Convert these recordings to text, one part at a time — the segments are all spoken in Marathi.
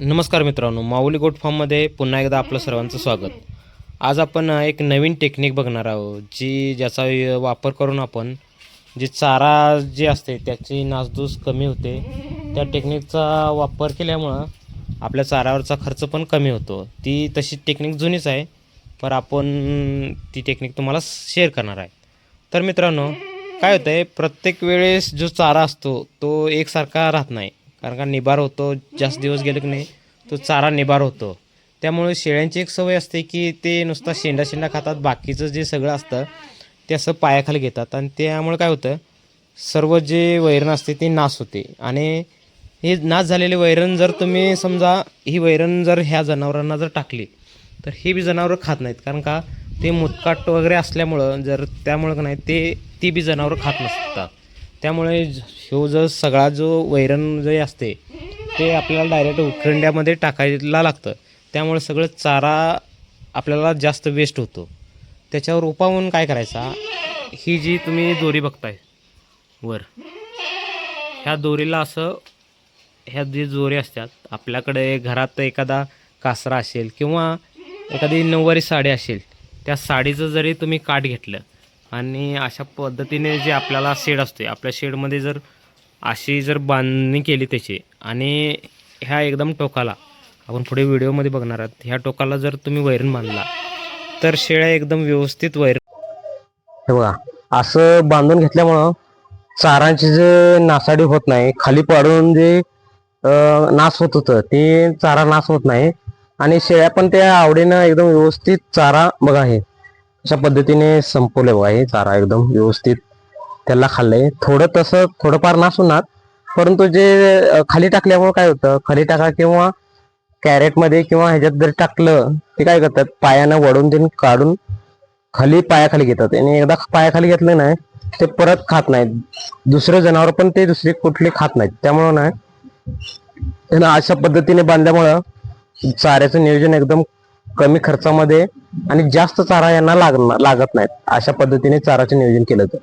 नमस्कार मित्रांनो माऊली गोट फॉर्ममध्ये पुन्हा एकदा आपलं सर्वांचं स्वागत. आज आपण एक नवीन टेक्निक बघणार आहोत जी ज्याचा वापर करून आपण जे चारा जे असते त्याची नासधूस कमी होते. त्या टेक्निकचा वापर केल्यामुळं आपल्या चाऱ्यावरचा खर्च पण कमी होतो. ती तशी टेक्निक जुनीच आहे पण आपण ती टेक्निक तुम्हाला शेअर करणार आहे. तर मित्रांनो काय होतं आहे प्रत्येक वेळेस जो चारा असतो तो एकसारखा राहत नाही. कारण का निबार होतो जास्त दिवस गेले की नाही तो चारा निबार होतो. त्यामुळे शेळ्यांची एक सवय असते की ते नुसता शेंडा शेंडा खातात बाकीचं जे सगळं असतं ते असं पायाखाली घेतात. आणि त्यामुळे काय होतं सर्व जे वैरण असते ते नाश होते. आणि हे नाश झालेले वैरण जर तुम्ही समजा ही वैरण जर ह्या जनावरांना जर टाकली तर हे बी जनावरं खात नाहीत. कारण का ते मुतकाट वगैरे असल्यामुळं जर त्यामुळं नाही ते ती बी जनावरं खात नसतात. त्यामुळे ह्यो जो सगळा जो वैरण जे असते ते आपल्याला डायरेक्ट उखंड्यामध्ये टाकायला लागतं. त्यामुळे सगळं चारा आपल्याला जास्त वेस्ट होतो. त्याच्यावर उपाय म्हणून काय करायचा? ही जी तुम्ही दोरी बघताय वर. ह्या दोरीला असं ह्या जे दोरी असतात आपल्याकडे घरात एखादा कासरा असेल किंवा एखादी नऊवारी साडी असेल त्या साडीचं जरी तुम्ही काठ घेतलं आणि अशा पद्धतीने जे आपल्याला शेड असते आपल्या शेडमध्ये जर अशी जर बांधणी केली त्याची आणि ह्या एकदम टोकाला आपण पुढे व्हिडिओमध्ये बघणार आहात ह्या टोकाला जर तुम्ही वैरण बांधला तर शेळ्या एकदम व्यवस्थित वैरण हे बघा असं बांधून घेतल्यामुळं चारांची जे नासाडी होत नाही खाली पाडून जे नास नाश होत होतं ते चारा नाश होत नाही. आणि शेळ्या पण त्या आवडीनं एकदम व्यवस्थित चारा बघा हे. अशा पद्धतीने संपवले बघा हे चारा एकदम व्यवस्थित त्याला खाल्लंय. थोडं तसं थोडंफार नाश होणार परंतु जे खाली टाकल्यामुळे काय होतं? खाली टाका किंवा कॅरेटमध्ये किंवा ह्याच्यात जर टाकलं ते काय करतात? पायानं वडून ते काढून खाली पायाखाली घेतात. आणि एकदा पायाखाली घेतलं नाही ते परत खात नाहीत. दुसरे जनावर पण ते दुसरे कुठले खात नाहीत. त्यामुळं नाही. त्यांना अशा पद्धतीने बांधल्यामुळं चाऱ्याचं नियोजन एकदम कमी खर्चामध्ये आणि जास्त चारा यांना लागणार लागत नाहीत. अशा पद्धतीने चाराचे नियोजन केलं तर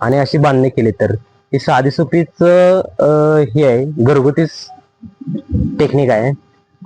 आणि अशी बांधणी केली तर ही साधी सोपीच हे आहे घरगुतीच टेक्निक आहे.